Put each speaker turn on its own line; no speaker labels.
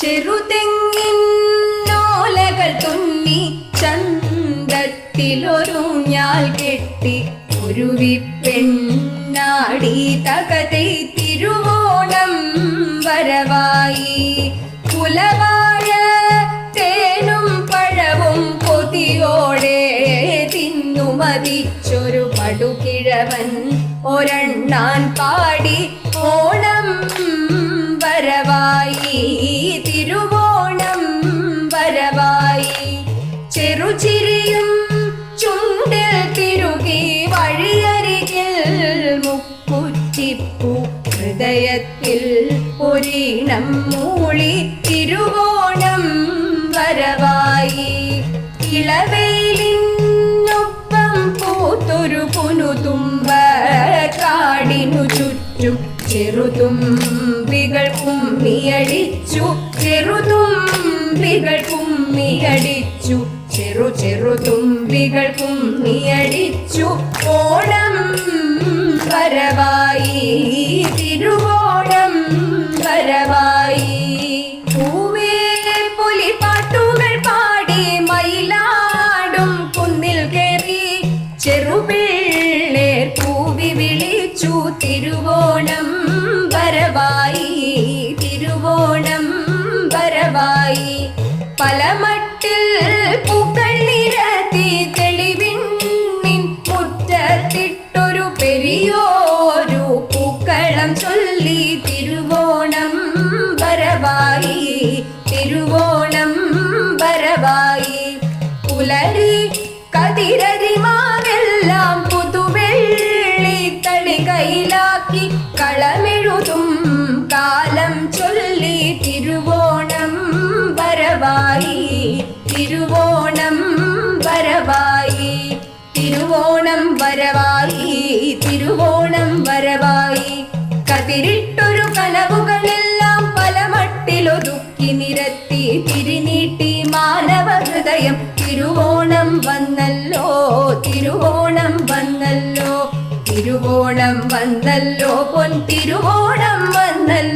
ചെറുതെങ്ങിന്നോലകൾ തുന്നി ചന്തത്തിലൊരു ഞാൽ കെട്ടി ഒരു വിപ്പെണ്ണാടി തകതൈ തിരുവോണം വരവായി. കുലവാഴ തേനും പഴവും കൊതിയോടെ തിന്നുമതിച്ചൊരു പടുകിഴവൻ ഒരെണ്ണാൻ പാടി ഓണം വരവായി. മുക്കുറ്റിപ്പൂ ഹൃദയത്തിൽ ഒരീണം മൂളി തിരുവോണം വരവായി. ഇളവേലിനൊപ്പം പൂത്തൊരു പുനുതുമ്പ കാടിനു ചുറ്റും ചെറുതുംബികൾ കുമ്മിയടിച്ചു ചെറുതുംബികൾ കുമ്മിയടിച്ചു ചെറു ചെറുതുംബികൾ കുമ്മിയടിച്ചു ഓണം വരവായി വിളിച്ചു തിരുവോണം വരവായി തിരുവോണം വരവായി. പലമട്ടിൽ പൂക്കൾ നിരത്തി തെളിവിൻ മുറ്റത്തിട്ടൊരു പെരിയോരു പൂക്കളം ചൊല്ലി തിരുവോണം വരവായി തിരുവോണം വരവായി. പുലരി കതിരരിമാവെല്ലാം പുതുവെള്ളി തളി കയ്യിലാക്കി കളമെഴുതും. കാലം ചൊല്ലി തിരുവോണം വരവായി. തിരുവോണം വരവായി. തിരുവോണം വരവായി. തിരുവോണം വരവായി. കതിരിട്ടൊരു കനവുകളെല്ലാം പല മട്ടിലൊതുക്കി നിരത്തി തിരിനീട്ടി മാനവ ഹൃദയം തിരുവോണം വന്നല്ലോ തിരുവോണം തിരുവോണം വന്നല്ലോ പൊൻ തിരുവോണം വന്നല്ലോ